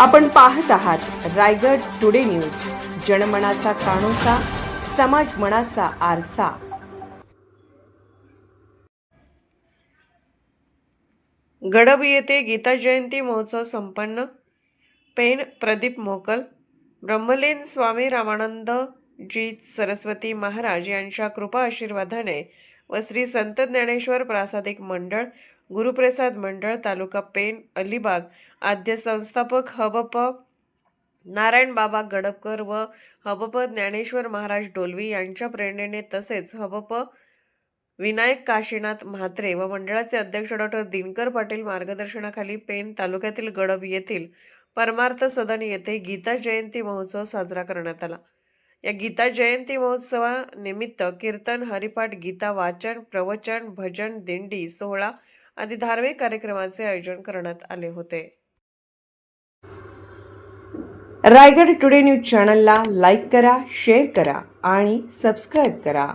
आपण पाहत आहात रायगड टुडे न्यूज. जनमनाचा कानोसा समाज मनाचा आरसा. गडब येथे गीता जयंती महोत्सव संपन्न. पेन प्रदीप मोकल ब्रह्मलीन स्वामी रामानंद जी सरस्वती महाराज यांच्या कृपा आशीर्वादाने व श्री संत ज्ञानेश्वर प्रासादिक मंडळ गुरुप्रसाद मंडळ तालुका पेन अलिबाग आद्य संस्थापक हबप नारायण बाबा गडपकर व हबप ज्ञानेश्वर महाराज डोलवी यांच्या प्रेरणेने तसेच हबप विनायक काशीनाथ म्हात्रे व मंडळाचे अध्यक्ष डॉक्टर दिनकर पाटील मार्गदर्शनाखाली पेन तालुक्यातील गडब येथील परमार्थ सदन येथे गीता जयंती महोत्सव साजरा करण्यात आला. या गीता जयंती महोत्सवानिमित्त कीर्तन हरिपाठ गीता वाचन प्रवचन भजन दिंडी सोहळा आदी धार्मिक कार्यक्रमाचे आयोजन करण्यात आले होते. रायगड टुडे न्यूज चॅनलला लाईक करा शेअर करा आणि सबस्क्राईब करा.